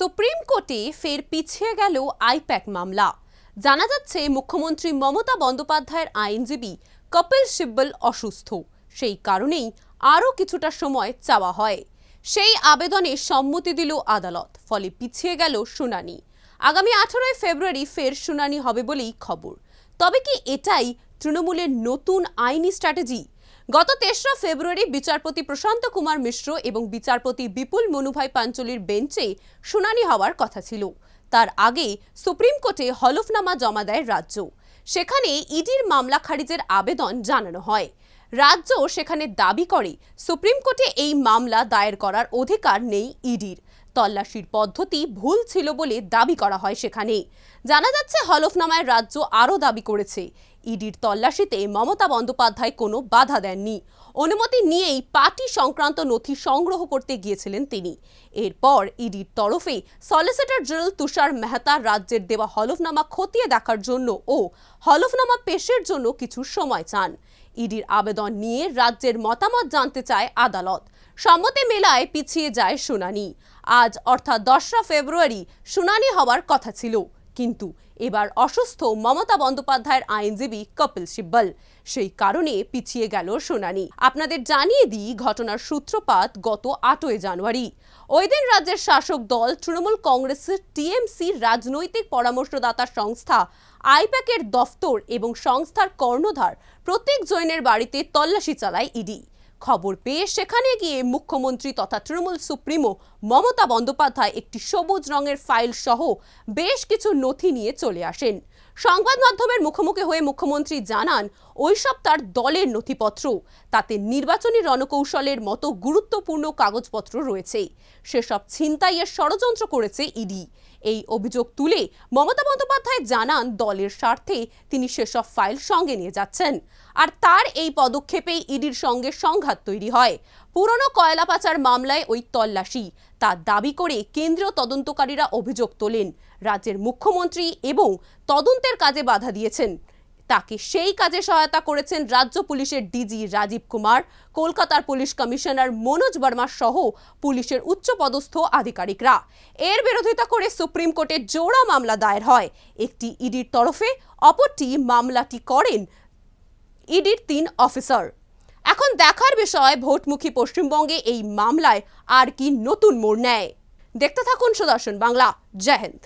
Supreme কোর্টে ফের পিছিয়ে গেল আইপ্যাক মামলা। জানা যাচ্ছে, মুখ্যমন্ত্রী মমতা বন্দ্যোপাধ্যায়ের আইনজীবী কপিল সিব্বল অসুস্থ। সেই কারণেই আরও কিছুটা সময় চাওয়া হয়। সেই আবেদনে সম্মতি দিল আদালত, ফলে পিছিয়ে গেল শুনানি। আগামী আঠারোই ফেব্রুয়ারি ফের শুনানি হবে বলেই খবর। তবে কি এটাই তৃণমূলের নতুন আইনি স্ট্র্যাটেজি? গত তেসরা ফেব্রুয়ারি বিচারপতি প্রশান্ত কুমার মিশ্র এবং বিচারপতি বিপুল মনুভাই পাঞ্চলির বেঞ্চে শুনানি হওয়ার কথা ছিল। তার আগে সুপ্রিম কোর্টে হলফনামা জমা দেয় রাজ্য। সেখানে ইডির মামলা খারিজের আবেদন জানানো হয়। রাজ্য সেখানে দাবি করে, সুপ্রিম কোর্টে এই মামলা দায়ের করার অধিকার নেই ইডির। তল্লাশির পদ্ধতি ভুল ছিল বলে দাবি করা হয় সেখানে। জানা যাচ্ছে, হলফনামায় রাজ্য আরও দাবি করেছে। ইডির তল্লাশিতে মমতা বন্দ্যোপাধ্যায় কোনো বাধা দেননি। অনুমতি নিয়েই পার্টি সংক্রান্ত নথি সংগ্রহ করতে গিয়েছিলেন তিনি। এরপর ইডির তরফে সলিসিটর জেনারেল তুষার মেহতা রাজ্যের দেওয়া হলফনামা খতিয়ে দেখার জন্য ও হলফনামা পেশের জন্য কিছু সময় চান। ইডির আবেদন নিয়ে রাজ্যের মতামত জানতে চায় আদালত। সম্মতি মেলায় পিছিয়ে যায় শুনানি। আজ অর্থাৎ দশরা ফেব্রুয়ারি শুনানি হওয়ার কথা ছিল। কিন্তু এবার অসুস্থ মমতা বন্দ্যোপাধ্যায়ের আইনজীবী কপিল সিব্বল। সেই কারণে পিছিয়ে গেল শুনানি। আপনাদের জানিয়ে দিই, ঘটনার সূত্রপাত গত আটই জানুয়ারি। ওই দিন রাজ্যের শাসক দল তৃণমূল কংগ্রেসের টিএমসি রাজনৈতিক পরামর্শদাতা সংস্থা আইপ্যাকের দফতর এবং সংস্থার কর্ণধার প্রত্যেক জৈনের বাড়িতে তল্লাশি চালায় ইডি। খবর পেয়ে সেখানে গিয়ে মুখ্যমন্ত্রী তথা তৃণমূল সুপ্রিমো মমতা বন্দ্যোপাধ্যায় একটি সবুজ রঙের ফাইল সহ বেশ কিছু নথি নিয়ে চলে আসেন। সংবাদ মাধ্যমের মুখোমুখি হয়ে মুখ্যমন্ত্রী জানান ওইসব তার দলের নথিপত্র। তাতে নির্বাচনী রণকৌশলের মতো গুরুত্বপূর্ণ কাগজপত্র রয়েছে। সেসব ছিনতাইয়ের ষড়যন্ত্র করেছে ইডি। এই অভিযোগ তুলে মমতা বন্দ্যোপাধ্যায় জানান দলের স্বার্থে তিনি সেসব ফাইল সঙ্গে নিয়ে যাচ্ছেন। আর তার এই পদক্ষেপেই ইডির সঙ্গে সংঘাত তৈরি হয়। পুরনো কয়লা পাচার মামলায় ওই তল্লাশি। তা দাবি করে কেন্দ্রীয় তদন্তকারীরা অভিযোগ তোলেন। রাজ্যের মুখ্যমন্ত্রী এবং তদন্তের কাজে বাধা দিয়েছেন। তাকে সেই কাজে সহায়তা করেছেন রাজ্য পুলিশের ডিজি রাজীব কুমার, কলকাতার পুলিশ কমিশনার মনোজ বর্মা সহ পুলিশের উচ্চপদস্থ আধিকারিকরা। এর বিরোধিতা করে সুপ্রিম কোর্টে জোড়া মামলা দায়ের হয়। একটি ইডির তরফে অপরটি মামলাটি করেন ইডির তিন অফিসার। এখন দেখার বিষয়, ভোটমুখী পশ্চিমবঙ্গে এই মামলায় আর কি নতুন মোড় নেয়। দেখতে থাকুন সুদর্শন বাংলা। জয় হিন্দ।